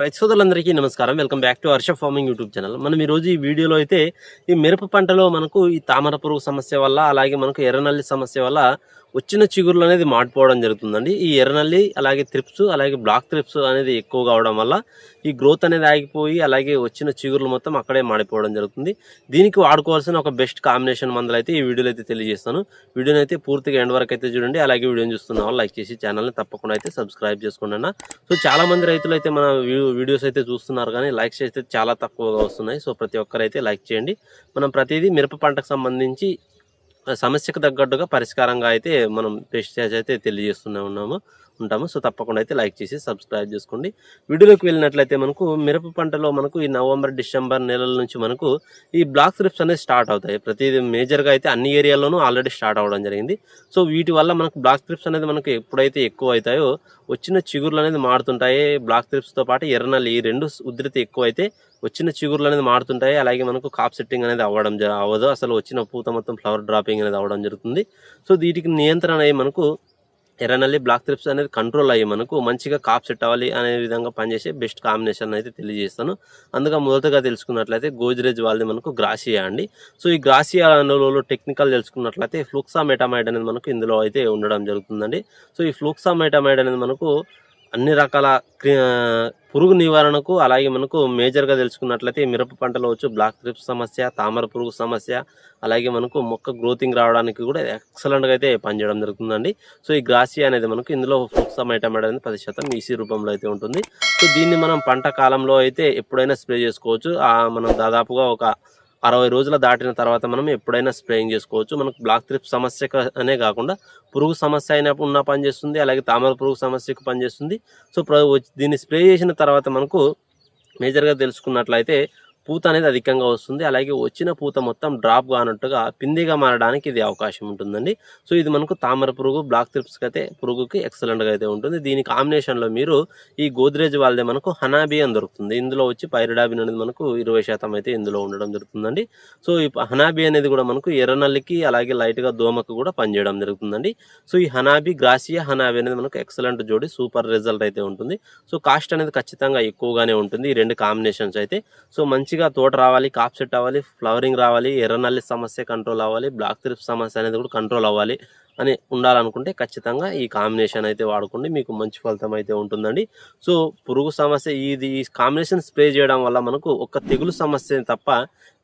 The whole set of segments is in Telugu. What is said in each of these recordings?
రైతు సోదరులందరికీ నమస్కారం. Welcome back to Harsha farming YouTube channel. మనం ఈరోజు ఈ వీడియోలో అయితే ఈ మిరప పంటలో మనకు ఈ తామర పురుగు సమస్య వల్ల అలాగే మనకు ఎర్రనల్లి సమస్య వల్ల వచ్చిన చిగురులు అనేది మాడిపోవడం జరుగుతుందండి. ఈ ఎర్రనల్లి అలాగే త్రిప్స్ అలాగే బ్లాక్ త్రిప్స్ అనేది ఎక్కువ కావడం వల్ల ఈ గ్రోత్ అనేది ఆగిపోయి అలాగే వచ్చిన చిగురులు మొత్తం అక్కడే మాడిపోవడం జరుగుతుంది. దీనికి వాడుకోవాల్సిన ఒక బెస్ట్ కాంబినేషన్ మందులు అయితే ఈ వీడియోలో అయితే తెలియజేస్తాను. వీడియోని అయితే పూర్తిగా ఎండ్ వరకు అయితే చూడండి. అలాగే వీడియోని చూస్తున్న వాళ్ళు లైక్ చేసి ఛానల్ని తప్పకుండా అయితే సబ్స్క్రైబ్ చేసుకోండి అన్న. సో చాలామంది రైతులు అయితే మన వ్యూ వీడియోస్ అయితే చూస్తున్నారు కానీ లైక్స్ అయితే చాలా తక్కువగా వస్తున్నాయి. సో ప్రతి ఒక్కరైతే లైక్ చేయండి. మనం ప్రతిదీ మిరప పంటకు సంబంధించి సమస్యకు తగ్గట్టుగా పరిష్కారంగా అయితే మనం పెస్టిసైడ్స్ అయితే తెలియజేస్తూనే ఉన్నాము ఉంటాము. సో తప్పకుండా అయితే లైక్ చేసి సబ్స్క్రైబ్ చేసుకోండి. వీడియోలోకి వెళ్ళినట్లయితే మనకు మిరప పంటలో మనకు ఈ నవంబర్ డిసెంబర్ నెలల నుంచి మనకు ఈ బ్లాక్ స్ట్రిప్స్ అనేది స్టార్ట్ అవుతాయి. ప్రతి మేజర్గా అయితే అన్ని ఏరియాల్లోనూ ఆల్రెడీ స్టార్ట్ అవ్వడం జరిగింది. సో వీటి వల్ల మనకు బ్లాక్ త్రిప్స్ అనేది మనకు ఎప్పుడైతే ఎక్కువ అవుతాయో వచ్చిన చిగురులు అనేది మారుతుంటాయి. బ్లాక్ త్రిప్స్తో పాటు ఎర్రనల్లి ఈ రెండు ఉధృతి ఎక్కువ అయితే వచ్చిన చిగురులు అనేది మారుతుంటాయి. అలాగే మనకు కాప్ సెట్టింగ్ అనేది అవ్వడం జ- అవ్వదు. అసలు వచ్చిన పూత మొత్తం ఫ్లవర్ డ్రాపింగ్ అనేది అవ్వడం జరుగుతుంది. సో వీటికి నియంత్రణ అయ్యి మనకు ఎర్రనల్లి బ్లాక్ త్రిప్స్ అనేది కంట్రోల్ అయ్యి మనకు మంచిగా కాప్ సెట్ అవ్వాలి అనే విధంగా పనిచేసే బెస్ట్ కాంబినేషన్ అయితే తెలియజేస్తాను. అందుకే మొదటగా తెలుసుకున్నట్లయితే గోజ్రేజ్ వాళ్ళది మనకు గ్రాసియా అండి. సో ఈ గ్రాసియా అనులో టెక్నికల్ తెలుసుకున్నట్లయితే ఫ్లూక్సా మెటామైడ్ అనేది మనకు ఇందులో అయితే ఉండడం జరుగుతుందండి. సో ఈ ఫ్లూక్సా మెటామైడ్ అనేది మనకు అన్ని రకాల పురుగు నివారణకు అలాగే మనకు మేజర్గా తెలుసుకున్నట్లయితే మిరప పంటలో వచ్చు బ్లాక్ త్రిప్స్ సమస్య తామర పురుగు సమస్య అలాగే మనకు మొక్క గ్రోతింగ్ రావడానికి కూడా ఎక్సలెంట్గా అయితే పనిచేయడం జరుగుతుందండి. సో ఈ గ్రాసియా అనేది మనకు ఇందులో ఫ్లూక్సా మెటామైడ్ అనేది పది శాతం ఈసీ రూపంలో అయితే ఉంటుంది. సో దీన్ని మనం పంట కాలంలో అయితే ఎప్పుడైనా స్ప్రే చేసుకోవచ్చు. మనం దాదాపుగా ఒక అరవై రోజుల దాటిన తర్వాత మనం ఎప్పుడైనా స్ప్రేయింగ్ చేసుకోవచ్చు. మనకు బ్లాక్ త్రిప్ సమస్య అనే కాకుండా పురుగు సమస్య అయినప్పుడు ఉన్న పనిచేస్తుంది అలాగే తామర పురుగు సమస్యకు పనిచేస్తుంది సో ప్ర- దీన్ని స్ప్రే చేసిన తర్వాత మనకు మేజర్గా తెలుసుకున్నట్లయితే పూత అనేది అధికంగా వస్తుంది. అలాగే వచ్చిన పూత మొత్తం డ్రాప్ కానట్టుగా పిందిగా మారడానికి ఇది అవకాశం ఉంటుందండి. సో ఇది మనకు తామర పురుగు బ్లాక్ త్రిప్స్కి అయితే పురుగుకి ఎక్సలెంట్గా అయితే ఉంటుంది. దీని కాంబినేషన్లో మీరు ఈ గోద్రేజ్ వాళ్ళదే మనకు హనాబీ అని దొరుకుతుంది. ఇందులో వచ్చి పైరిడాబిన్ అనేది మనకు ఇరవై శాతం అయితే ఇందులో ఉండడం జరుగుతుందండి. సో ఈ హనాబీ అనేది కూడా మనకు ఎర్రనల్లికి అలాగే లైట్గా దోమకు కూడా పనిచేయడం జరుగుతుందండి. సో ఈ హనాబీ గ్రాసియా హనాబీ అనేది మనకు ఎక్సలెంట్ జోడి సూపర్ రిజల్ట్ అయితే ఉంటుంది. సో కాస్ట్ అనేది ఖచ్చితంగా ఎక్కువగానే ఉంటుంది. ఈ రెండు కాంబినేషన్స్ అయితే. సో మంచి మంచిగా తోట రావాలి కాప్ సెట్ అవ్వాలి ఫ్లవరింగ్ రావాలి ఎర్రనల్లి సమస్య కంట్రోల్ అవ్వాలి బ్లాక్ త్రిప్ సమస్య అనేది కూడా కంట్రోల్ అవ్వాలి అని ఉండాలనుకుంటే ఖచ్చితంగా ఈ కాంబినేషన్ అయితే వాడుకోండి మీకు మంచి ఫలితం అయితే ఉంటుందండి. సో పురుగు సమస్య ఇది ఈ కాంబినేషన్ స్ప్రే చేయడం వల్ల మనకు ఒక తెగులు సమస్య తప్ప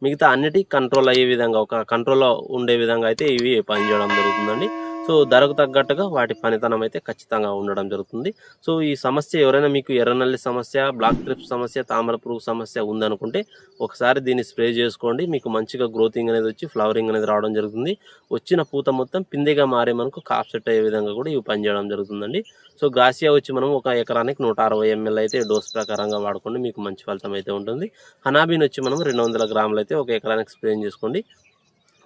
మిగతా అన్నిటి కంట్రోల్ అయ్యే విధంగా ఒక కంట్రోల్లో ఉండే విధంగా అయితే ఇవి పనిచేయడం జరుగుతుందండి. సో ధరకు తగ్గట్టుగా వాటి పనితనం అయితే ఖచ్చితంగా ఉండడం జరుగుతుంది. సో ఈ సమస్య ఎవరైనా మీకు ఎర్రనల్లి సమస్య బ్లాక్ ట్రిప్ సమస్య తామర పురుగు సమస్య ఉందనుకుంటే ఒకసారి దీన్ని స్ప్రే చేసుకోండి. మీకు మంచిగా గ్రోతింగ్ అనేది వచ్చి ఫ్లవరింగ్ అనేది రావడం జరుగుతుంది. వచ్చిన పూత మొత్తం పిందెగా మారే మనకు కాప్ సెట్ అయ్యే విధంగా కూడా ఇవి పనిచేయడం జరుగుతుందండి. సో గాసియా వచ్చి మనం ఒక ఎకరానికి నూట అరవై ఎంఎల్ అయితే డోస్ ప్రకారంగా వాడుకోండి. మీకు మంచి ఫలితం అయితే ఉంటుంది. హనాబీన్ వచ్చి మనం రెండు వందల గ్రాములు అయితే ఒక ఎకరానికి స్ప్రే చేసుకోండి.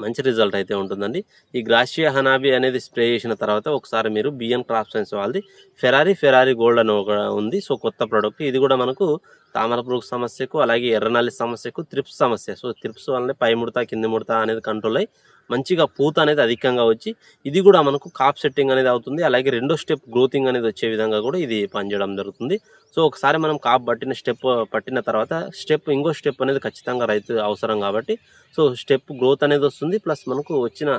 మంచి రిజల్ట్ అయితే ఉంటుందండి. ఈ గ్రాషియా హనాబీ అనేది స్ప్రే చేసిన తర్వాత ఒకసారి మీరు బిఎన్ క్రాప్ సైన్స్ వాళ్ళది. ఫెరారీ ఫెరారీ గోల్డ్ అని ఒక ఉంది. సో కొత్త ప్రోడక్ట్ ఇది కూడా మనకు తామర పురుగు సమస్యకు అలాగే ఎర్రనల్లి సమస్యకు త్రిప్స్ సమస్య. సో త్రిప్స్ వల్లనే పై ముడత కింది ముడత అనేది కంట్రోల్ అయ్యి మంచిగా పూత అనేది అధికంగా వచ్చి ఇది కూడా మనకు కాప్ సెట్టింగ్ అనేది అవుతుంది. అలాగే రెండో స్టెప్ గ్రోతింగ్ అనేది వచ్చే విధంగా కూడా ఇది పనిచేయడం జరుగుతుంది. సో ఒకసారి మనం కాప్ పట్టిన స్టెప్ పట్టిన తర్వాత స్టెప్ ఇంకో స్టెప్ అనేది ఖచ్చితంగా రైతు అవసరం కాబట్టి సో స్టెప్ గ్రోత్ అనేది వస్తుంది. ప్లస్ మనకు వచ్చిన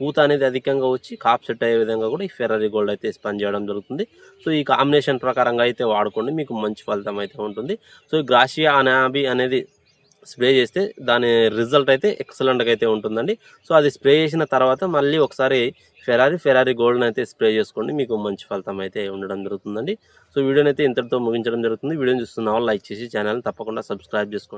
పూత అనేది అధికంగా వచ్చి కాప్ సెట్ అయ్యే విధంగా కూడా ఈ ఫెర్రరీ గోల్డ్ అయితే పనిచేయడం జరుగుతుంది. సో ఈ కాంబినేషన్ ప్రకారంగా అయితే వాడుకోండి మీకు మంచి ఫలితం అయితే ఉంటుంది. సో ఈ గ్రాషియా అనాబి అనేది స్ప్రే చేస్తే దాని రిజల్ట్ అయితే ఎక్సలెంట్గా అయితే ఉంటుందండి. సో అది స్ప్రే చేసిన తర్వాత మళ్ళీ ఒకసారి ఫెరారీ ఫెరారీ గోల్డ్ని అయితే స్ప్రే చేసుకోండి మీకు మంచి ఫలితం అయితే ఉండడం జరుగుతుందండి. సో వీడియోని అయితే ఇంతటితో ముగించడం జరుగుతుంది. వీడియోని చూస్తున్న వాళ్ళు లైక్ చేసి ఛానల్ని తప్పకుండా సబ్స్క్రైబ్ చేసుకోండి.